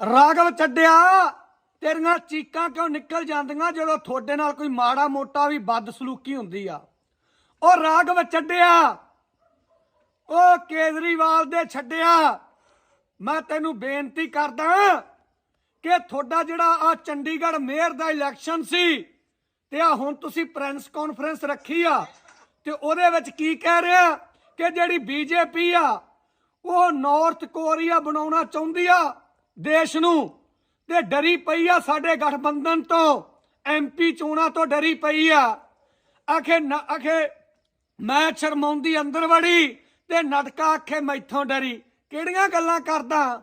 ਰਾਗਵ ਚੱਡਿਆ ਤੇਰੀਆਂ ਚੀਕਾਂ ਕਿਉਂ ਨਿਕਲ ਜਾਂਦੀਆਂ ਜਦੋਂ ਤੁਹਾਡੇ ਨਾਲ ਕੋਈ ਮਾੜਾ ਮੋਟਾ ਵੀ ਬਦਸਲੂਕੀ ਹੁੰਦੀ ਆ? ਉਹ ਰਾਗਵ ਚੱਡਿਆ ਉਹ ਕੇਜਰੀਵਾਲ ਦੇ ਛੱਡਿਆ। ਮੈਂ ਤੈਨੂੰ ਬੇਨਤੀ ਕਰਦਾ ਕਿ ਤੁਹਾਡਾ ਜਿਹੜਾ ਆ ਚੰਡੀਗੜ੍ਹ ਮੇਅਰ ਦਾ ਇਲੈਕਸ਼ਨ ਸੀ ਤੇ ਆ ਹੁਣ ਤੁਸੀਂ ਪ੍ਰੈਸ ਕਾਨਫਰੰਸ ਰੱਖੀ ਆ ਤੇ ਉਹਦੇ ਵਿੱਚ ਕੀ ਕਹਿ ਰਿਹਾ ਕਿ ਜਿਹੜੀ ਬੀਜੇਪੀ ਆ, ਉਹ ਨਾਰਥ ਕੋਰੀਆ ਬਣਾਉਣਾ ਚਾਹੁੰਦੀ ਆ। ਦੇਸ਼ ਨੂੰ ਤੇ ਡਰੀ ਪਈ ਆ ਸਾਡੇ ਗਠਬੰਧਨ ਤੋਂ। ਐਮਪੀ ਚੋਣਾਂ ਤੋਂ ਡਰੀ ਪਈ ਆ। ਆਖੇ ਆਖੇ ਮੈਂ ਸ਼ਰਮਾਉਂਦੀ ਅੰਦਰ ਵੜੀ ਤੇ ਨਟਕਾ ਆਖੇ ਮੈਥੋਂ ਡਰੀ। ਕਿਹੜੀਆਂ ਗੱਲਾਂ ਕਰਦਾ?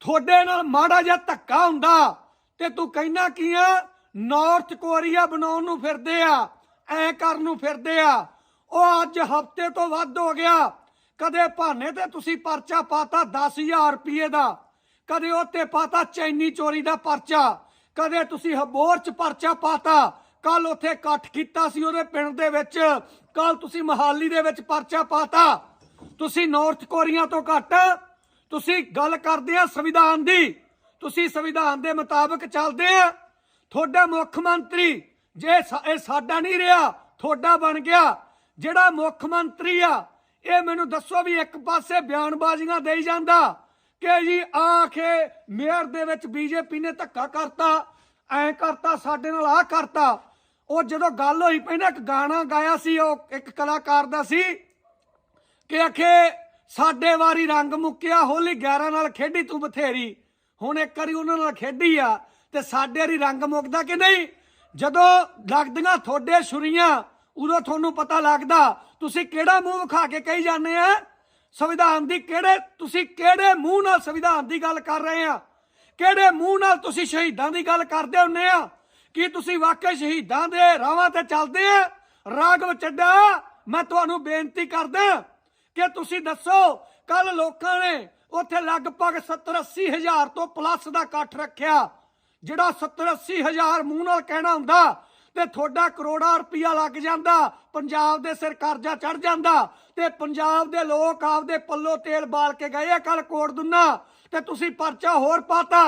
ਤੁਹਾਡੇ ਨਾਲ ਮਾੜਾ ਜਿਹਾ ਧੱਕਾ ਹੁੰਦਾ ਤੇ ਤੂੰ ਕਹਿਣਾ ਕੀ ਆ? ਨਾਰਥ ਕੋਰੀਆ ਬਣਾਉਣ ਨੂੰ ਫਿਰਦੇ ਆ, ਐ ਕਰਨ ਨੂੰ ਫਿਰਦੇ ਆ। ਉਹ ਅੱਜ ਹਫ਼ਤੇ ਤੋਂ ਵੱਧ ਹੋ ਗਿਆ। ਕਦੇ ਭਾਨੇ ਤੇ ਤੁਸੀਂ ਪਰਚਾ ਪਾਤਾ 10000 ਰੁਪਏ ਦਾ। ਕਦੇ ਉੱਤੇ ਪਾਤਾ ਚੈਨੀ ਚੋਰੀ ਦਾ ਪਰਚਾ, ਕਦੇ ਤੁਸੀਂ ਹਬੋਰ ਚ ਪਰਚਾ ਪਾਤਾ, ਕੱਲ ਉੱਥੇ ਇਕੱਠ ਕੀਤਾ ਸੀ ਉਹਦੇ ਪਿੰਡ ਦੇ ਵਿੱਚ, ਕੱਲ ਤੁਸੀਂ ਮਹਾਲੀ ਦੇ ਵਿੱਚ ਪਰਚਾ ਪਾਤਾ। ਤੁਸੀਂ ਨਾਰਥ ਕੋਰੀਆ ਤੋਂ ਘੱਟ, ਤੁਸੀਂ ਗੱਲ ਕਰਦੇ ਆ ਸੰਵਿਧਾਨ ਦੀ, ਤੁਸੀਂ ਸੰਵਿਧਾਨ ਦੇ ਮੁਤਾਬਕ ਚੱਲਦੇ ਆ। ਤੁਹਾਡਾ ਮੁੱਖ ਮੰਤਰੀ ਜੇ ਇਹ ਸਾਡਾ ਨਹੀਂ ਰਿਹਾ, ਤੁਹਾਡਾ ਬਣ ਗਿਆ। ਜਿਹੜਾ ਮੁੱਖ ਮੰਤਰੀ ਆ, ਇਹ ਮੈਨੂੰ ਦੱਸੋ ਵੀ ਇੱਕ ਪਾਸੇ ਬਿਆਨਬਾਜ਼ੀਆਂ ਦੇਈ ਜਾਂਦਾ ਕਿ ਜੀ ਆਖੇ ਮੇਅਰ ਦੇ ਵਿੱਚ ਬੀਜੇਪੀ ਨੇ ਧੱਕਾ ਕਰਤਾ, ਐ ਕਰਤਾ, ਸਾਡੇ ਨਾਲ ਆ ਕਰਤਾ। ਉਹ ਜਦੋਂ ਗੱਲ ਹੋਈ ਪਈ ਇੱਕ ਗਾਣਾ ਗਾਇਆ ਸੀ, ਉਹ ਇੱਕ ਕਲਾਕਾਰ ਦਾ ਸੀ, ਕਿ ਅਖੇ ਸਾਡੇ ਵਾਰੀ ਰੰਗ ਮੁੱਕਿਆ, ਹੋਲੀ 11 ਨਾਲ ਖੇਡੀ ਤੂੰ ਬਥੇਰੀ। ਹੁਣ ਇੱਕ ਵਾਰੀ ਉਹਨਾਂ ਨਾਲ ਖੇਡੀ ਆ, ਤੇ ਸਾਡੇ ਵਾਰੀ ਰੰਗ ਮੁੱਕਦਾ ਕਿ ਨਹੀਂ? ਜਦੋਂ ਲੱਗਦੀਆਂ ਤੁਹਾਡੇ ਛੁਰੀਆਂ, ਉਦੋਂ ਤੁਹਾਨੂੰ ਪਤਾ ਲੱਗਦਾ, ਤੁਸੀਂ ਕਿਹੜਾ ਮੂੰਹ ਵਿਖਾ ਕੇ ਕਹੀ ਜਾਂਦੇ ਆ? ਸੰਵਿਧਾਨ ਦੀ ਕਿਹੜੇ, ਤੁਸੀਂ ਕਿਹੜੇ ਮੂੰਹ ਨਾਲ ਸੰਵਿਧਾਨ ਦੀ ਗੱਲ ਕਰ ਰਹੇ ਆ? ਕਿਹੜੇ ਮੂੰਹ ਨਾਲ ਤੁਸੀਂ ਸ਼ਹੀਦਾਂ ਦੀ ਗੱਲ ਕਰਦੇ ਹੁੰਨੇ ਆ? ਕੀ ਤੁਸੀਂ ਵਾਕਈ ਸ਼ਹੀਦਾਂ ਦੇ ਰਾਹਾਂ ਤੇ ਚੱਲਦੇ ਆ? ਰਾਗਵ ਚੱਡਾ ਮੈਂ ਤੁਹਾਨੂੰ ਬੇਨਤੀ ਕਰਦਾ ਕਿ ਤੁਸੀਂ ਦੱਸੋ ਕੱਲ ਲੋਕਾਂ ਨੇ ਉੱਥੇ ਲਗਭਗ 70 80 ਹਜ਼ਾਰ ਤੋਂ ਪਲੱਸ ਦਾ ਇਕੱਠ ਰੱਖਿਆ, ਜਿਹੜਾ 70 80 ਹਜ਼ਾਰ ਮੂੰਹ ਨਾਲ ਕਹਿਣਾ ਹੁੰਦਾ ਤੇ ਤੁਹਾਡਾ ਕਰੋੜਾ ਰੁਪਇਆ ਲੱਗ ਜਾਂਦਾ। ਪੰਜਾਬ ਦੇ ਸਿਰ ਕਰਜ਼ਾ ਚੜ ਜਾਂਦਾ। ਤੇ ਪੰਜਾਬ ਦੇ ਲੋਕ ਆਪਦੇ ਪੱਲੋ ਤੇਲ ਬਾਲ ਕੇ ਗਏ ਆ ਕੱਲ ਕੋੜ ਦੁੰਨਾ। ਤੇ ਤੁਸੀਂ ਪਰਚਾ ਹੋਰ ਪਾਤਾ।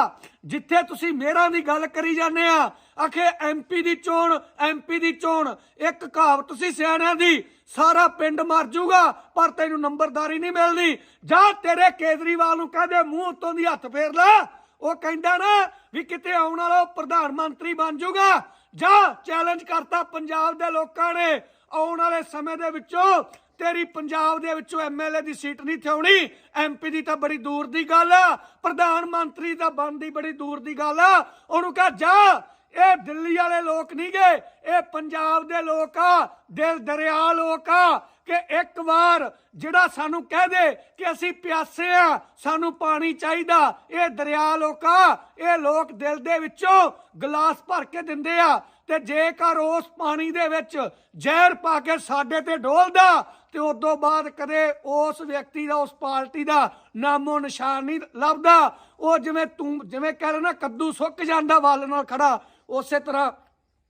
ਜਿੱਥੇ ਤੁਸੀਂ ਮੇਰਾਂ ਦੀ ਗੱਲ ਕਰੀ ਜਾਂਦੇ ਆ, ਆਖੇ ਐਮਪੀ ਦੀ ਚੋਣ ਐਮਪੀ ਦੀ ਚੋਣ। ਇੱਕ ਕਹਾਵਤ ਸੀ ਸਿਆਣਿਆਂ ਦੀ, ਸਾਰਾ ਪਿੰਡ ਮਰ ਜਾਊਗਾ ਪਰ ਤੈਨੂੰ ਨੰਬਰਦਾਰੀ ਨਹੀਂ ਮਿਲਦੀ। ਜਾਂ ਤੇਰੇ ਕੇਜਰੀਵਾਲ ਨੂੰ ਕਹਦੇ ਮੂੰਹ ਉੱਤੋਂ ਦੀ ਹੱਥ ਫੇਰ ਲੈ। ਉਹ ਕਹਿੰਦਾ ਨਾ ਵੀ ਕਿਤੇ ਆਉਣ ਵਾਲਾ ਪ੍ਰਧਾਨ ਮੰਤਰੀ ਬਣ ਜਾਊਗਾ ਜਾਂ ਚੈਲੰਜ ਕਰਤਾ ਪੰਜਾਬ ਦੇ ਲੋਕਾਂ ਨੇ ਆਉਣ ਵਾਲੇ ਸਮੇਂ ਦੇ ਵਿੱਚੋਂ, ਤੇਰੀ ਪੰਜਾਬ ਦੇ ਵਿੱਚੋਂ ਐਮਐਲਏ ਦੀ ਸੀਟ ਨਹੀਂ ਥਿਉਣੀ। ਐਮਪੀ ਦੀ ਤਾਂ ਬੜੀ ਦੂਰ ਦੀ ਗੱਲ ਆ, ਪ੍ਰਧਾਨ ਮੰਤਰੀ ਦਾ ਬਣਦੀ ਬੜੀ ਦੂਰ ਦੀ ਗੱਲ ਆ। ਉਹਨੂੰ ਕਹ, ਜਾ, ਇਹ ਦਿੱਲੀ ਵਾਲੇ ਲੋਕ ਨਹੀਂ ਗਏ ਇਹ ਪੰਜਾਬ ਦੇ ਲੋਕ ਆ, ਦਿਲ ਦਰਿਆ ਲੋਕ ਆ ਕਿ ਇੱਕ ਵਾਰ ਜਿਹੜਾ ਸਾਨੂੰ ਕਹਿ ਦੇ ਕਿ ਅਸੀਂ ਪਿਆਸੇ ਆ, ਸਾਨੂੰ ਪਾਣੀ ਚਾਹੀਦਾ, ਇਹ ਦਰਿਆ ਲੋਕਾ, ਇਹ ਲੋਕ ਦਿਲ ਦੇ ਵਿੱਚੋਂ ਗਲਾਸ ਭਰ ਕੇ ਦਿੰਦੇ ਆ ਤੇ ਜੇਕਰ ਉਸ ਪਾਣੀ ਦੇ ਵਿੱਚ ਜ਼ਹਿਰ ਪਾ ਕੇ ਸਾਡੇ ਤੇ ਡੋਲਦਾ, ਤੇ ਉਸ ਤੋਂ ਬਾਅਦ ਕਦੇ ਉਸ ਵਿਅਕਤੀ ਦਾ, ਉਸ ਪਾਰਟੀ ਦਾ ਨਾਮੋ ਨਿਸ਼ਾਨ ਨਹੀਂ ਲੱਭਦਾ। ਉਹ ਜਿਵੇਂ ਤੂੰ, ਜਿਵੇਂ ਕਹਿ ਰਿਹਾ ਨਾ, ਕੱਦੂ ਸੁੱਕ ਜਾਂਦਾ, ਵੱਲ ਨਾਲ ਖੜਾ, ਉਸੇ ਤਰ੍ਹਾਂ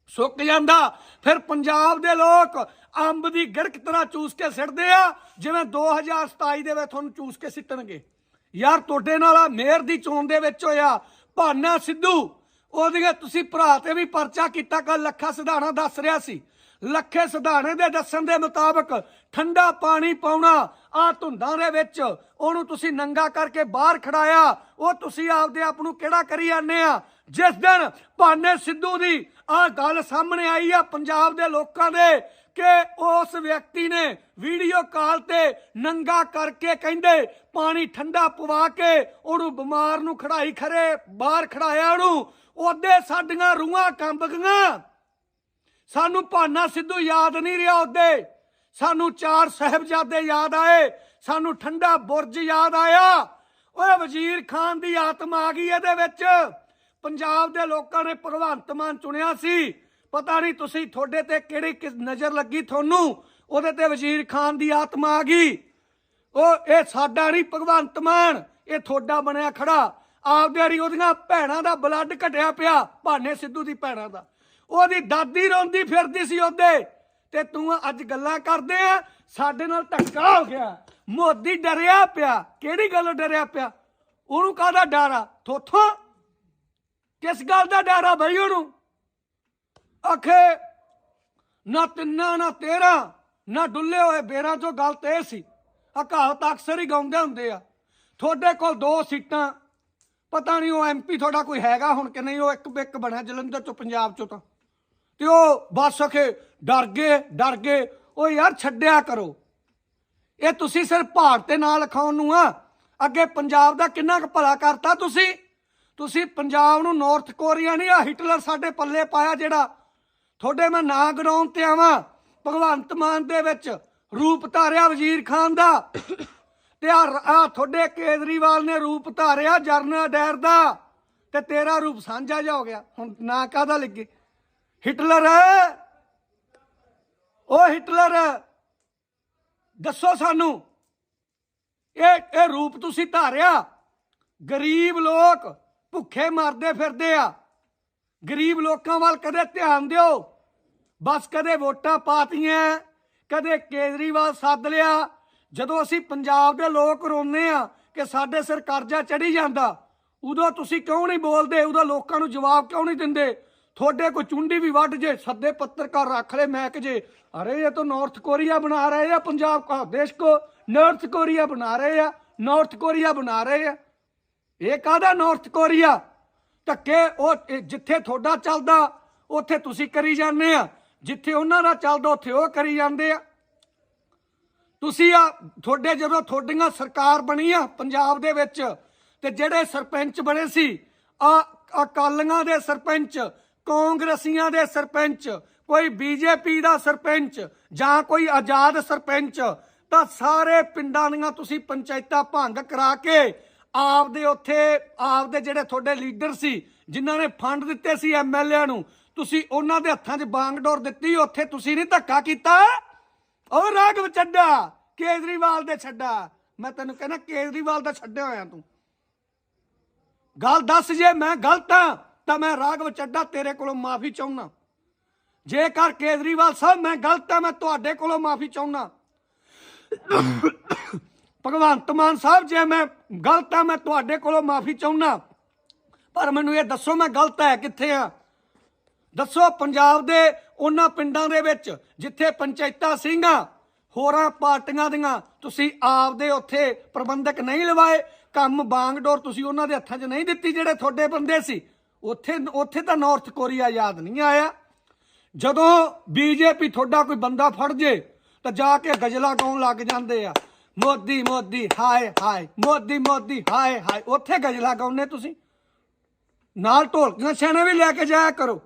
ਸੁੱਕ ਜਾਂਦਾ। ਫਿਰ ਪੰਜਾਬ ਦੇ ਲੋਕ ਅੰਬ ਦੀ ਗਿੜਕ ਤਰ੍ਹਾਂ ਚੂਸ ਕੇ ਸਿੱਟਦੇ ਆ, ਜਿਵੇਂ 2027 ਦੇ ਵਿੱਚ ਤੁਹਾਨੂੰ ਚੂਸ ਕੇ ਸਿੱਟਣਗੇ। ਯਾਰ ਤੁਹਾਡੇ ਨਾਲ ਆ ਮੇਅਰ ਦੀ ਚੋਣ ਦੇ ਵਿੱਚ ਹੋਇਆ, ਭਾਨਾ ਸਿੱਧੂ। ਉਹਦੀਆਂ ਤੁਸੀਂ ਭਰਾ ਤੇ ਵੀ ਪਰਚਾ ਕੀਤਾ ਕੱਲ ਲੱਖਾ ਸਿਧਾਣਾ ਦੱਸ ਰਿਹਾ ਸੀ। ਲੱਖੇ ਸਿਧਾਣੇ ਦੇ ਦੱਸਣ ਦੇ ਮੁਤਾਬਕ ਠੰਡਾ ਪਾਣੀ ਪਾਉਣਾ ਆ ਧੁੰਦਾਂ ਦੇ ਵਿੱਚ, ਉਹਨੂੰ ਤੁਸੀਂ ਨੰਗਾ ਕਰਕੇ ਬਾਹਰ ਖੜਾਇਆ। ਉਹ ਤੁਸੀਂ ਆਪਦੇ ਆਪ ਨੂੰ ਕਿਹੜਾ ਕਰੀ ਜਾਂਦੇ ਆ? ਜਿਸ ਦਿਨ ਭਾਨੇ ਸਿੱਧੂ ਦੀ ਆ ਗੱਲ ਸਾਹਮਣੇ ਆਈ ਆ ਪੰਜਾਬ ਦੇ ਲੋਕਾਂ ਦੇ ਕਿ ਉਸ ਵਿਅਕਤੀ ਨੇ ਵੀਡੀਓ ਕਾਲ ਤੇ ਨੰਗਾ ਕਰਕੇ ਕਹਿੰਦੇ, ਪਾਣੀ ਠੰਡਾ ਪਵਾ ਕੇ ਉਹਨੂੰ ਬਿਮਾਰ ਨੂੰ ਖੜਾਈ ਖਰੇ, ਬਾਹਰ ਖੜਾਇਆ ਉਹਨੂੰ। ਉਹਦੇ ਸਾਡੀਆਂ ਰੂਹਾਂ ਕੰਬ ਗਈਆਂ। ਸਾਨੂੰ ਭਾਨਾ ਸਿੱਧੂ ਯਾਦ ਨਹੀਂ ਰਿਹਾ ਉਹਦੇ। ਸਾਨੂੰ ਚਾਰ ਸਾਹਿਬਜ਼ਾਦੇ ਯਾਦ ਆਏ। ਸਾਨੂੰ ਠੰਡਾ ਬੁਰਜ ਯਾਦ ਆਇਆ। ਓਏ ਵਜ਼ੀਰ ਖਾਨ ਦੀ ਆਤਮਾ ਆ ਗਈ ਇਹਦੇ ਵਿੱਚ। ਪੰਜਾਬ ਦੇ ਲੋਕਾਂ ਨੇ ਭਗਵੰਤ ਮਾਨ ਚੁਣਿਆ ਸੀ। ਪਤਾ ਨਹੀਂ ਤੁਸੀਂ ਤੁਹਾਡੇ ਤੇ ਕਿਹੜੀ ਨਜ਼ਰ ਲੱਗੀ ਤੁਹਾਨੂੰ। ਉਹਦੇ ਤੇ ਵਜ਼ੀਰ ਖਾਨ ਦੀ ਆਤਮਾ ਆ ਗਈ। ਉਹ, ਇਹ ਸਾਡਾ ਨਹੀਂ ਭਗਵੰਤ ਮਾਨ। ਇਹ ਤੁਹਾਡਾ ਬਣਿਆ ਖੜਾ। ਆਪਦੇ ਵਾਰੀ ਉਹਦੀਆਂ ਭੈਣਾਂ ਦਾ ਬਲੱਡ ਘਟਿਆ ਪਿਆ, ਭਾਨੇ ਸਿੱਧੂ ਦੀ ਭੈਣਾਂ ਦਾ। ਉਹਦੀ ਦਾਦੀ ਰੋਂਦੀ ਫਿਰਦੀ ਸੀ ਉਹਦੇ। ਤੇ ਤੂੰ ਅੱਜ ਗੱਲਾਂ ਕਰਦੇ ਆ, ਸਾਡੇ ਨਾਲ ਧੱਕਾ ਹੋ ਗਿਆ। ਮੋਦੀ ਡਰਿਆ ਪਿਆ। ਕਿਹੜੀ ਗੱਲੋਂ ਡਰਿਆ ਪਿਆ? ਉਹਨੂੰ ਕਾਹਦਾ ਡਰ ਆ? ਥੋਥੋਂ ਕਿਸ ਗੱਲ ਦਾ ਡਰ ਆ ਬਈ ਉਹਨੂੰ? ਆਖੇ, ਨਾ ਤਿੰਨਾ, ਨਾ ਤੇਰਾ, ਨਾ ਡੁੱਲੇ ਹੋਏ ਬੇਰਾਂ ਚੋਂ ਗੱਲ ਤੇ ਸੀ। ਆ ਕਹਾਵਤ ਅਕਸਰ ਹੀ ਗਾਉਂਦੇ ਹੁੰਦੇ ਆ। ਤੁਹਾਡੇ ਕੋਲ ਦੋ ਸੀਟਾਂ, ਪਤਾ ਨਹੀਂ ਉਹ ਐਮਪੀ ਤੁਹਾਡਾ ਕੋਈ ਹੈਗਾ ਹੁਣ ਕਿ ਨਹੀਂ, ਉਹ ਇੱਕ ਇੱਕ ਬਣਿਆ ਜਲੰਧਰ ਚੋਂ, ਪੰਜਾਬ ਚੋਂ ਤਾਂ। ਤੇ ਉਹ ਬਸ ਅਖੇ ਡਰ ਗਏ ਡਰ ਗਏ। ਉਹ ਯਾਰ ਛੱਡਿਆ ਕਰੋ। ਇਹ ਤੁਸੀਂ ਸਿਰਫ ਭਾਰਤ ਤੇ ਨਾਂ ਲਿਖਾਉਣ ਨੂੰ ਆ। ਅੱਗੇ ਪੰਜਾਬ ਦਾ ਕਿੰਨਾ ਕੁ ਭਲਾ ਕਰਤਾ ਤੁਸੀਂ? ਤੁਸੀਂ ਪੰਜਾਬ ਨੂੰ ਨਾਰਥ ਕੋਰੀਆ ਨਹੀਂ ਆ ਹਿਟਲਰ ਸਾਡੇ ਪੱਲੇ ਪਾਇਆ ਜਿਹੜਾ। ਤੁਹਾਡੇ ਮੈਂ ਨਾਂ ਗਰਾਉਣ ਤੇ ਆਵਾਂ, ਭਗਵੰਤ ਮਾਨ ਦੇ ਵਿੱਚ ਰੂਪ ਧਾਰਿਆ ਵਜ਼ੀਰ ਖਾਨ ਦਾ। ਤੇ ਆ ਤੁਹਾਡੇ ਕੇਜਰੀਵਾਲ ਨੇ ਰੂਪ ਧਾਰਿਆ ਜਰਨਲ ਡਾਇਰ ਦਾ। ਤੇ ਤੇਰਾ ਰੂਪ ਸਾਂਝਾ ਜਾ ਹੋ ਗਿਆ। ਹੁਣ ਨਾਂ ਕਾਹਦਾ ਲੱਗੇ ਹਿਟਲਰ ਉਹ ਹਿਟਲਰ ਦੱਸੋ ਸਾਨੂੰ, ਇਹ ਇਹ ਰੂਪ ਤੁਸੀਂ ਧਾਰਿਆ? ਗਰੀਬ ਲੋਕ ਭੁੱਖੇ ਮਰਦੇ ਫਿਰਦੇ ਆ। ਗਰੀਬ ਲੋਕਾਂ ਵੱਲ ਕਦੇ ਧਿਆਨ ਦਿਓ। ਬਸ ਕਦੇ ਵੋਟਾਂ ਪਾਤੀਆਂ, ਕਦੇ ਕੇਜਰੀਵਾਲ ਸੱਦ ਲਿਆ। ਜਦੋਂ ਅਸੀਂ ਪੰਜਾਬ ਦੇ ਲੋਕ ਰੋਂਦੇ ਆ ਕਿ ਸਾਡੇ ਸਿਰ ਕਰਜ਼ਾ ਚੜੀ ਜਾਂਦਾ, ਉਦੋਂ ਤੁਸੀਂ ਕਿਉਂ ਨਹੀਂ ਬੋਲਦੇ? ਉਦੋਂ ਲੋਕਾਂ ਨੂੰ ਜਵਾਬ ਕਿਉਂ ਨਹੀਂ ਦਿੰਦੇ? ਤੁਹਾਡੇ ਕੋਈ ਚੁੰਡੀ ਵੀ ਵੱਢ ਜੇ, ਸੱਦੇ ਪੱਤਰਕਾਰ ਰੱਖ ਲੈ ਮਹਿਕ ਜੇ। ਅਰੇ, ਇਹ ਤਾਂ ਨਾਰਥ ਕੋਰੀਆ ਬਣਾ ਰਹੇ ਆ, ਪੰਜਾਬ ਕਾ ਦੇਸ਼ ਕੋ ਨਾਰਥ ਕੋਰੀਆ ਬਣਾ ਰਹੇ ਆ ਨਾਰਥ ਕੋਰੀਆ ਬਣਾ ਰਹੇ ਆ। ਇਹ ਕਾਹਦਾ ਨਾਰਥ ਕੋਰੀਆ ਧੱਕੇ, ਉਹ ਜਿੱਥੇ ਤੁਹਾਡਾ ਚੱਲਦਾ, ਉੱਥੇ ਤੁਸੀਂ ਕਰੀ ਜਾਂਦੇ ਆ। ਜਿੱਥੇ ਉਹਨਾਂ ਦਾ ਚੱਲਦਾ, ਉੱਥੇ ਉਹ ਕਰੀ ਜਾਂਦੇ ਆ। ਤੁਸੀਂ ਆ, ਤੁਹਾਡੇ ਜਦੋਂ ਤੁਹਾਡੀਆਂ ਸਰਕਾਰ ਬਣੀ ਆ ਪੰਜਾਬ ਦੇ ਵਿੱਚ, ਤੇ ਜਿਹੜੇ ਸਰਪੰਚ ਬਣੇ ਸੀ, ਆ, ਅਕਾਲੀਆਂ ਦੇ ਸਰਪੰਚ, ਕਾਂਗਰਸੀਆਂ ਦੇ ਸਰਪੰਚ, ਕੋਈ ਬੀਜੇਪੀ ਦਾ ਸਰਪੰਚ ਜਾਂ ਕੋਈ ਆਜ਼ਾਦ ਸਰਪੰਚ, ਤਾਂ ਸਾਰੇ ਪਿੰਡਾਂ ਦੀਆਂ ਤੁਸੀਂ ਪੰਚਾਇਤਾਂ ਭੰਗ ਕਰਾ ਕੇ ਆਪਦੇ ਉੱਥੇ, ਆਪਦੇ ਜਿਹੜੇ ਤੁਹਾਡੇ ਲੀਡਰ ਸੀ, ਜਿਨ੍ਹਾਂ ਨੇ ਫੰਡ ਦਿੱਤੇ ਸੀ ਐਮਐਲਏ ਨੂੰ, ਤੁਸੀਂ ਉਹਨਾਂ ਦੇ ਹੱਥਾਂ 'ਚ ਬਾਂਗਡੋਰ ਦਿੱਤੀ, ਉੱਥੇ ਤੁਸੀਂ ਨਹੀਂ ਧੱਕਾ ਕੀਤਾ? ਉਹ ਰਾਘਵ ਚੱਡਾ, ਕੇਜਰੀਵਾਲ ਦੇ ਛੱਡਾ। ਮੈਂ ਤੈਨੂੰ ਕਹਿੰਦਾ, ਕੇਜਰੀਵਾਲ ਦਾ ਛੱਡਿਆ ਹੋਇਆ ਤੂੰ। ਗੱਲ ਦੱਸ ਜੇ ਮੈਂ ਗਲਤ ਹਾਂ, ਤਾਂ ਮੈਂ ਰਾਘਵ ਚੱਡਾ ਤੇਰੇ ਕੋਲੋਂ ਮਾਫੀ ਚਾਹੁੰਨਾ ਜੇਕਰ ਕੇਜਰੀਵਾਲ ਸਾਹਿਬ ਮੈਂ ਗਲਤ ਹਾਂ, ਮੈਂ ਤੁਹਾਡੇ ਕੋਲੋਂ ਮਾਫੀ ਚਾਹੁੰਨਾ ਭਗਵੰਤ ਮਾਨ ਸਾਹਿਬ, ਜੇ ਮੈਂ ਗਲਤ ਹਾਂ ਮੈਂ ਤੁਹਾਡੇ ਕੋਲੋਂ ਮਾਫੀ ਚਾਹੁੰਨਾ। ਪਰ ਮੈਨੂੰ ਇਹ ਦੱਸੋ, ਮੈਂ ਗਲਤ ਹੈ ਕਿੱਥੇ ਆ? ਦੱਸੋ, ਪੰਜਾਬ ਦੇ ਉਹਨਾਂ ਪਿੰਡਾਂ ਦੇ ਵਿੱਚ ਜਿੱਥੇ ਪੰਚਾਇਤਾਂ ਸਿੰਘਾਂ ਹੋਰਾਂ ਪਾਰਟੀਆਂ ਦੀਆਂ, ਤੁਸੀਂ ਆਪਦੇ ਉੱਥੇ ਪ੍ਰਬੰਧਕ ਨਹੀਂ ਲਵਾਏ, ਕੰਮ ਬਾਂਗਡੋਰ ਤੁਸੀਂ ਉਹਨਾਂ ਦੇ ਹੱਥਾਂ 'ਚ ਨਹੀਂ ਦਿੱਤੀ ਜਿਹੜੇ ਤੁਹਾਡੇ ਬੰਦੇ ਸੀ। ਉੱਥੇ ਉੱਥੇ ਤਾਂ ਨਾਰਥ ਕੋਰੀਆ ਯਾਦ ਨਹੀਂ ਆਇਆ। ਜਦੋਂ ਬੀਜੇਪੀ ਤੁਹਾਡਾ ਕੋਈ ਬੰਦਾ ਫੜ ਜੇ, ਤਾਂ ਜਾ ਕੇ ਗਜ਼ਲਾਂ ਗਾਉਣ ਲੱਗ ਜਾਂਦੇ ਆ। ਮੋਦੀ ਮੋਦੀ, ਹਾਏ ਹਾਏ, ਮੋਦੀ ਮੋਦੀ, ਹਾਏ ਹਾਏ। ਉੱਥੇ ਗਜ਼ਲਾਂ ਗਾਉਂਦੇ ਤੁਸੀਂ? ਨਾਲ ਢੋਲਕੀਆਂ ਛੈਣਾ ਵੀ ਲੈ ਕੇ ਜਾਇਆ ਕਰੋ।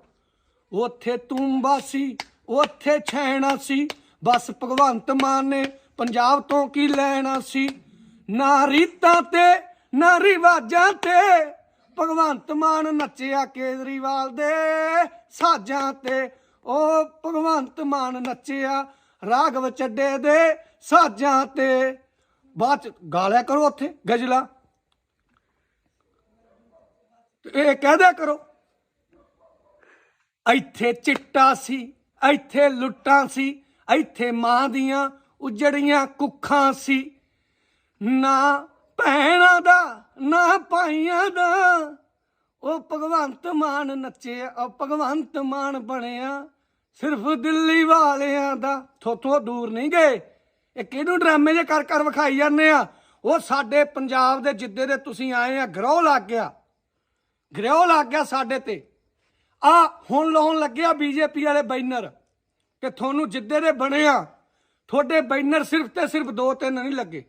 ਉੱਥੇ ਤੂੰਬਾ ਸੀ ਉੱਥੇ ਛੈਣਾ ਸੀ। ਬਸ ਭਗਵੰਤ ਮਾਨ ਨੇ ਪੰਜਾਬ ਤੋਂ ਕੀ ਲੈਣਾ ਸੀ? ਨਾ ਰੀਤਾਂ ਤੇ, ਨਾ ਰਿਵਾਜਾਂ ਤੇ। ਭਗਵੰਤ ਮਾਨ ਨੱਚਿਆ ਕੇਜਰੀਵਾਲ ਦੇ ਸਾਜਾਂ ਤੇ। ਉਹ ਭਗਵੰਤ ਮਾਨ ਨੱਚਿਆ ਰਾਘਵ ਚੱਡੇ ਦੇ ਸਾਜਾਂ ਤੇ। ਬਾਅਦ ਚ ਗਾਲਿਆ ਕਰੋ ਉੱਥੇ, ਗਜਲਾ। ਇਹ ਕਹਦਿਆ ਕਰੋ, ਇੱਥੇ ਚਿੱਟਾ ਸੀ, ਇੱਥੇ ਲੁੱਟਾਂ ਸੀ, ਇੱਥੇ ਮਾਂ ਦੀਆਂ ਉਜੜੀਆਂ ਕੁੱਖਾਂ ਸੀ। ਨਾ ਭੈਣਾਂ ਦਾ, ਨਾ ਭਾਈਆਂ ਦਾ। ਉਹ ਭਗਵੰਤ ਮਾਨ ਨੱਚਿਆ, ਉਹ ਭਗਵੰਤ ਮਾਨ ਬਣਿਆ। ਸਿਰਫ ਦਿੱਲੀ ਵਾਲਿਆਂ ਦਾ। ਥੋਥੋਂ ਦੂਰ ਨਹੀਂ ਗਏ। ਇਹ ਕਿਹਨੂੰ ਡਰਾਮੇ ਜੇ ਕਰ ਕਰ ਵਿਖਾਈ ਜਾਂਦੇ ਆ? ਉਹ ਸਾਡੇ ਪੰਜਾਬ ਦੇ ਜਿੱਦੇ ਦੇ ਤੁਸੀਂ ਆਏ ਆ, ਗਰੋਹ ਲੱਗ ਗਿਆ। ਗ੍ਰਹਿ ਲੱਗ ਗਿਆ ਸਾਡੇ ਤੇ। ਆ ਹੁਣ ਲਾਉਣ ਲੱਗਿਆ ਬੀਜੇਪੀ ਵਾਲੇ ਬੈਨਰ ਕਿ ਤੁਹਾਨੂੰ ਜਿੱਦੇ ਦੇ ਬਣੇ ਆ, ਤੁਹਾਡੇ ਬੈਨਰ ਸਿਰਫ ਤੇ ਸਿਰਫ ਦੋ ਤਿੰਨ ਨਹੀਂ ਲੱਗੇ।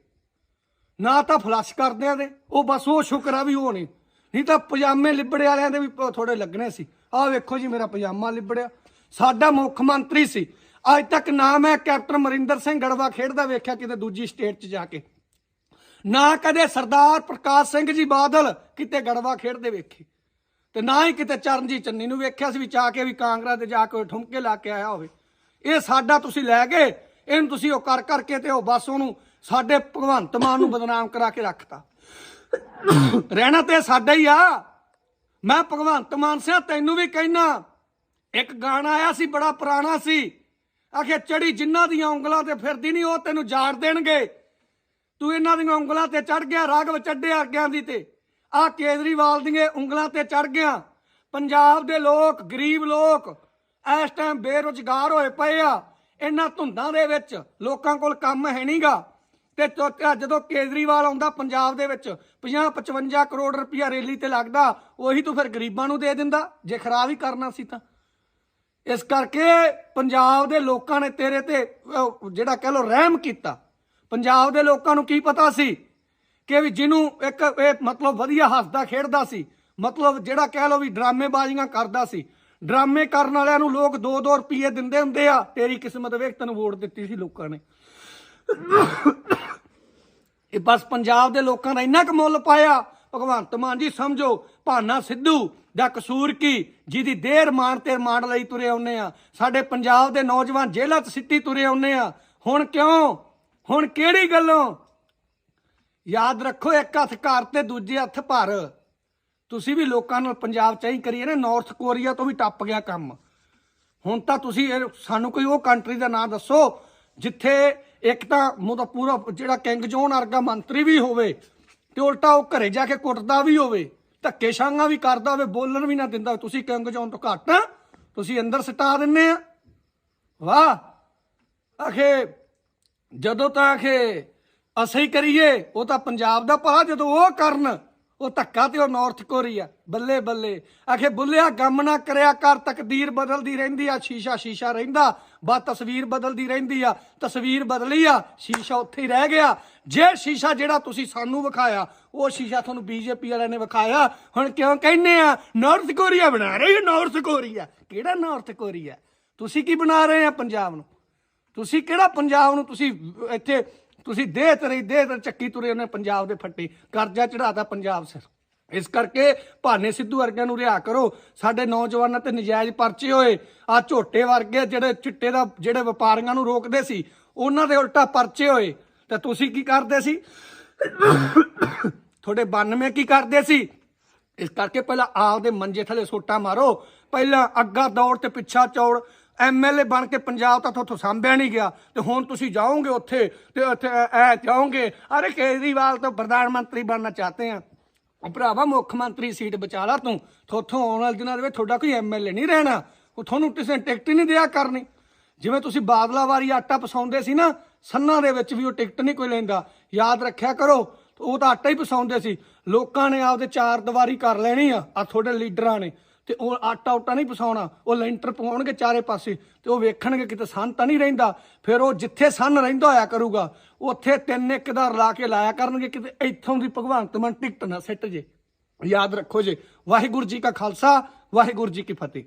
ਨਾ ਤਾਂ ਫਲਸ਼ ਕਰਦਿਆਂ ਦੇ ਉਹ ਬਸ ਉਹ ਸ਼ੁਕਰ ਆ ਵੀ ਉਹ ਨਹੀਂ। ਨਹੀਂ ਤਾਂ ਪਜਾਮੇ ਲਿਬੜੇ ਵਾਲਿਆਂ ਦੇ ਵੀ ਪ- ਥੋੜੇ ਲੱਗਣੇ ਸੀ। ਆਹ ਵੇਖੋ ਜੀ ਮੇਰਾ ਪਜਾਮਾ ਲਿਬੜਿਆ। ਸਾਡਾ ਮੁੱਖ ਮੰਤਰੀ ਸੀ। ਅੱਜ ਤੱਕ ਨਾ ਮੈਂ ਕੈਪਟਨ ਮਰਿੰਦਰ ਸਿੰਘ ਗੜਵਾ ਖੇਡਦਾ ਵੇਖਿਆ ਕਿਤੇ ਦੂਜੀ ਸਟੇਟ 'ਚ ਜਾ ਕੇ। ਨਾ ਕਦੇ ਸਰਦਾਰ ਪ੍ਰਕਾਸ਼ ਸਿੰਘ ਜੀ ਬਾਦਲ ਕਿਤੇ ਗੜਵਾ ਖੇਡਦੇ ਵੇਖੇ। ਤੇ ਨਾ ਹੀ ਕਿਤੇ ਚਰਨਜੀਤ ਚੰਨੀ ਨੂੰ ਵੇਖਿਆ ਸੀ ਵੀ ਚਾ ਕੇ ਵੀ ਕਾਂਗਰਸ ਦੇ ਜਾ ਕੇ ਠੁਮਕੇ ਲਾ ਕੇ ਆਇਆ ਹੋਵੇ। ਇਹ ਸਾਡਾ ਤੁਸੀਂ ਲੈ ਗਏ, ਇਹਨੂੰ ਤੁਸੀਂ ਉਹ ਕਰ ਕਰਕੇ ਤੇ ਉਹ ਬਸ ਉਹਨੂੰ ਸਾਡੇ ਭਗਵੰਤ ਮਾਨ ਨੂੰ ਬਦਨਾਮ ਕਰਾ ਕੇ ਰੱਖਤਾ। ਰਹਿਣਾ ਤੇ ਸਾਡਾ ਹੀ ਆ। ਮੈਂ ਭਗਵੰਤ ਮਾਨ ਸਿਆ ਤੈਨੂੰ ਵੀ ਕਹਿਣਾ ਇੱਕ ਗਾਣਾ ਆਇਆ ਸੀ, ਬੜਾ ਪੁਰਾਣਾ ਸੀ। ਆਖੇ, ਚੜੀ ਜਿਨ੍ਹਾਂ ਦੀਆਂ ਉਂਗਲਾਂ ਤੇ ਫਿਰਦੀ ਨਹੀਂ ਉਹ ਤੈਨੂੰ ਜਾੜ ਦੇਣਗੇ। ਤੂੰ ਇਹਨਾਂ ਦੀਆਂ ਉਂਗਲਾਂ ਤੇ ਚੜ ਗਿਆ ਰਾਗਵ ਚੱਡੇ ਅੱਗਿਆਂ ਦੀ ਤੇ। ਆ ਕੇਜਰੀਵਾਲ ਦੀਆਂ ਉਂਗਲਾਂ ਤੇ ਚੜ ਗਿਆ। ਪੰਜਾਬ ਦੇ ਲੋਕ, ਗਰੀਬ ਲੋਕ, ਇਸ ਟਾਈਮ ਬੇਰੁਜ਼ਗਾਰ ਹੋਏ ਪਏ ਆ। ਇਹਨਾਂ ਧੁੰਦਾਂ ਦੇ ਵਿੱਚ ਲੋਕਾਂ ਕੋਲ ਕੰਮ ਹੈ ਨਹੀਂਗਾ ਤੇ ਤੋ- ਤੇ ਜਦੋਂ ਕੇਜਰੀਵਾਲ ਆਉਂਦਾ ਪੰਜਾਬ ਦੇ ਵਿੱਚ 50 55 ਕਰੋੜ ਰੁਪਇਆ ਰੈਲੀ ਤੇ ਲੱਗਦਾ, ਉਹੀ ਤੂੰ ਫਿਰ ਗਰੀਬਾਂ ਨੂੰ ਦੇ ਦਿੰਦਾ, ਜੇ ਖਰਾਬ ਹੀ ਕਰਨਾ ਸੀ ਤਾਂ। ਇਸ ਕਰਕੇ ਪੰਜਾਬ ਦੇ ਲੋਕਾਂ ਨੇ ਤੇਰੇ ਤੇ ਜਿਹੜਾ ਕਹਿ ਲੋ ਰਹਿਮ ਕੀਤਾ। ਪੰਜਾਬ ਦੇ ਲੋਕਾਂ ਨੂੰ ਕੀ ਪਤਾ ਸੀ ਕਿ ਵੀ ਜਿਹਨੂੰ ਇੱਕ ਇਹ ਮਤਲਬ ਵਧੀਆ ਹੱਸਦਾ, ਖੇਡਦਾ ਸੀ, ਮਤਲਬ ਜਿਹੜਾ ਕਹਿ ਲੋ ਵੀ ਡਰਾਮੇਬਾਜ਼ੀਆਂ ਕਰਦਾ ਸੀ। ਡਰਾਮੇ ਕਰਨ ਵਾਲਿਆਂ ਨੂੰ ਲੋਕ 2-2 ਰੁਪਏ ਦਿੰਦੇ ਹੁੰਦੇ ਆ। ਤੇਰੀ ਕਿਸਮਤ ਵੇਖ, ਤੈਨੂੰ ਵੋਟ ਦਿੱਤੀ ਸੀ ਲੋਕਾਂ ਨੇ। ਇਹ ਬਸ ਪੰਜਾਬ ਦੇ ਲੋਕਾਂ ਦਾ ਇੰਨਾ ਕੁ ਮੁੱਲ ਪਾਇਆ। ਭਗਵੰਤ ਮਾਨ ਜੀ, ਸਮਝੋ, ਭਾਨਾ ਸਿੱਧੂ ਦਾ ਕਸੂਰ ਕੀ? ਜਿਹਦੀ ਦੇਰ ਮਾਨ ਤੇ ਮਾਣ ਲਈ ਤੁਰੇ ਆਉਨੇ ਆ। ਸਾਡੇ ਪੰਜਾਬ ਦੇ ਨੌਜਵਾਨ ਜੇਲ੍ਹਾਂ 'ਚ ਸਿੱਟੀ ਤੁਰੇ ਆਉਨੇ ਆ। ਹੁਣ ਕਿਉਂ? ਹੁਣ ਕਿਹੜੀ ਗੱਲੋਂ? ਯਾਦ ਰੱਖੋ, ਇੱਕ ਹੱਥ ਘਰ ਤੇ ਦੂਜੇ ਹੱਥ ਭਰ। ਤੁਸੀਂ ਵੀ ਲੋਕਾਂ ਨਾਲ ਪੰਜਾਬ ਚਾਹੀ ਕਰੀਏ ਨਾ ਨਾਰਥ ਕੋਰੀਆ ਤੋਂ ਵੀ ਟੱਪ ਗਿਆ ਕੰਮ। ਹੁਣ ਤਾਂ ਤੁਸੀਂ ਸਾਨੂੰ ਕੋਈ ਉਹ ਕੰਟਰੀ ਦਾ ਨਾਮ ਦੱਸੋ, ਜਿੱਥੇ ਇੱਕ ਤਾਂ ਮੋਦਾ ਪੂਰਾ ਜਿਹੜਾ ਕਿੰਗ ਜੋਨ ਵਰਗਾ ਮੰਤਰੀ ਵੀ ਹੋਵੇ ਤੇ ਉਲਟਾ ਉਹ ਘਰੇ ਜਾ ਕੇ ਕੁੱਟਦਾ ਵੀ ਹੋਵੇ। ਧੱਕੇ ਸ਼ਾਂਗਾ ਵੀ ਕਰਦਾ ਹੋਵੇ, ਬੋਲਣ ਵੀ ਨਾ ਦਿੰਦਾ ਤੁਸੀਂ ਕਿੰਗ ਜੋਨ ਤੋਂ ਘੱਟ ਆ ਤੁਸੀਂ ਅੰਦਰ ਸਟਾ ਦਿੰਨੇ ਆ। ਵਾਹ! ਆਖੇ ਜਦੋਂ ਤਾਂ ਆਖੇ ਅਸੀਂ ਕਰੀਏ, ਉਹ ਤਾਂ ਪੰਜਾਬ ਦਾ ਭਲਾ, ਜਦੋਂ ਉਹ ਕਰਨ, ਉਹ ਧੱਕਾ ਤੇ ਉਹ ਨਾਰਥ ਕੋਰੀਆ ਬੱਲੇ ਬੱਲੇ। ਆਖੇ ਬੁੱਲਿਆ ਗਮ ਨਾ ਕਰਿਆ ਕਰ, ਤਕਦੀਰ ਬਦਲਦੀ ਰਹਿੰਦੀ ਆ, ਸ਼ੀਸ਼ਾ ਸ਼ੀਸ਼ਾ ਰਹਿੰਦਾ ਬਾ ਤਸਵੀਰ ਬਦਲਦੀ ਰਹਿੰਦੀ ਆ, ਤਸਵੀਰ ਬਦਲੀ ਆ, ਸ਼ੀਸ਼ਾ ਉੱਥੇ ਹੀ ਰਹਿ ਗਿਆ। ਜੇ ਸ਼ੀਸ਼ਾ ਜਿਹੜਾ ਤੁਸੀਂ ਸਾਨੂੰ ਵਿਖਾਇਆ ਉਹ ਸ਼ੀਸ਼ਾ ਤੁਹਾਨੂੰ ਬੀਜੇਪੀ ਵਾਲਿਆਂ ਨੇ ਵਿਖਾਇਆ। ਹੁਣ ਕਿਉਂ ਕਹਿੰਦੇ ਆ? ਨਾਰਥ ਕੋਰੀਆ ਬਣਾ ਰਹੇ ਹੋ ਨਾਰਥ ਕੋਰੀਆ ਕਿਹੜਾ ਨਾਰਥ ਕੋਰੀਆ ਤੁਸੀਂ ਕੀ ਬਣਾ ਰਹੇ ਆ ਪੰਜਾਬ ਨੂੰ? ਤੁਸੀਂ ਕਿਹੜਾ ਪੰਜਾਬ ਨੂੰ ਤੁਸੀਂ ਇੱਥੇ, ਤੁਸੀਂ ਦੇਹ ਤੇਰੀ, ਦੇਹ ਤੇ ਚੱਕੀ ਤੁਰੇ ਉਹਨੇ ਪੰਜਾਬ ਦੇ ਫੱਟੇ। ਕਰਜ਼ਾ ਚੜਾਤਾ ਪੰਜਾਬ ਸਿਰ। ਇਸ ਕਰਕੇ ਭਾਨੇ ਸਿੱਧੂ ਵਰਗਿਆਂ ਨੂੰ ਰਿਹਾ ਕਰੋ। ਸਾਡੇ ਨੌਜਵਾਨਾਂ ਤੇ ਨਜਾਇਜ਼ ਪਰਚੇ ਹੋਏ। ਆ ਝੋਟੇ ਵਰਗੇ ਜਿਹੜੇ ਚਿੱਟੇ ਦਾ, ਜਿਹੜੇ ਵਪਾਰੀਆਂ ਨੂੰ ਰੋਕਦੇ ਸੀ। ਉਹਨਾਂ ਦੇ ਉਲਟਾ ਪਰਚੇ ਹੋਏ। ਤੇ ਤੁਸੀਂ ਕੀ ਕਰਦੇ ਸੀ? ਤੁਹਾਡੇ 92 ਕੀ ਕਰਦੇ ਸੀ? ਇਸ ਕਰਕੇ ਪਹਿਲਾਂ ਆਪਦੇ ਮੰਜੇ ਥੱਲੇ ਸੋਟਾ ਮਾਰੋ। ਪਹਿਲਾਂ ਅੱਗਾ ਦੌੜ ਤੇ ਪਿੱਛਾ ਚੌੜ। ਐਮਐਲਏ ਬਣ ਕੇ ਪੰਜਾਬ ਤਾਂ ਤੁਹਾਥੋਂ ਸਾਂਭਿਆ ਨਹੀਂ ਗਿਆ। ਤੇ ਹੁਣ ਤੁਸੀਂ ਜਾਓਗੇ ਉੱਥੇ ਤੇ ਉੱਥੇ ਐ ਜਾਓਗੇ। ਅਰੇ ਕੇਜਰੀਵਾਲ ਤੋਂ ਪ੍ਰਧਾਨ ਮੰਤਰੀ ਬਣਨਾ ਚਾਹਤੇ ਆ। ਉਹ ਭਰਾਵਾ ਮੁੱਖ ਮੰਤਰੀ ਸੀਟ ਬਚਾ ਲਾ ਤੂੰ। ਥੋਥੋਂ ਆਉਣ ਵਾਲੇ ਦਿਨਾਂ ਦੇ ਵਿੱਚ ਤੁਹਾਡਾ ਕੋਈ ਐਮਐਲਏ ਨਹੀਂ ਰਹਿਣਾ। ਉਹ ਤੁਹਾਨੂੰ ਕਿਸੇ ਟਿਕਟ ਹੀ ਨਹੀਂ ਦਿਆ ਕਰਨੀ। ਜਿਵੇਂ ਤੁਸੀਂ ਬਾਦਲਾ ਵਾਰੀ ਆਟਾ ਪਸਾਉਂਦੇ ਸੀ ਨਾ, ਸੰਨਾਂ ਦੇ ਵਿੱਚ ਵੀ ਉਹ ਟਿਕਟ ਨਹੀਂ ਕੋਈ ਲੈਂਦਾ। ਯਾਦ ਰੱਖਿਆ ਕਰੋ ਉਹ ਤਾਂ ਆਟਾ ਹੀ ਪਸਾਉਂਦੇ ਸੀ। ਲੋਕਾਂ ਨੇ ਆਪਦੇ ਚਾਰ ਦੀਵਾਰੀ ਕਰ ਲੈਣੀ ਆ ਆ ਤੁਹਾਡੇ ਲੀਡਰਾਂ ਨੇ। ਤੇ ਉਹ ਆਟਾ ਉਟਾ ਨਹੀਂ ਪਸਾਉਣਾ, ਉਹ ਲੈਂਟਰ ਪਵਾਉਣਗੇ ਚਾਰੇ ਪਾਸੇ ਤੇ ਉਹ ਵੇਖਣਗੇ ਕਿਤੇ ਸੰਨ ਤਾਂ ਨਹੀਂ ਰਹਿੰਦਾ। ਫਿਰ ਉਹ ਜਿੱਥੇ ਸੰਨ ਰਹਿੰਦਾ ਹੋਇਆ ਕਰੂਗਾ, ਉੱਥੇ ਤਿੰਨ ਇੱਕ ਦਾ ਲਾ ਕੇ ਲਾਇਆ ਕਰਨਗੇ, ਕਿਤੇ ਇੱਥੋਂ ਦੀ ਭਗਵੰਤ ਮਾਨ ਟਿਕਟ ਨਾ ਸਿੱਟ ਜੇ। ਯਾਦ ਰੱਖੋ ਜੇ, ਵਾਹਿਗੁਰੂ ਜੀ ਕਾ ਖਾਲਸਾ, ਵਾਹਿਗੁਰੂ ਜੀ ਕੀ ਫਤਿਹ।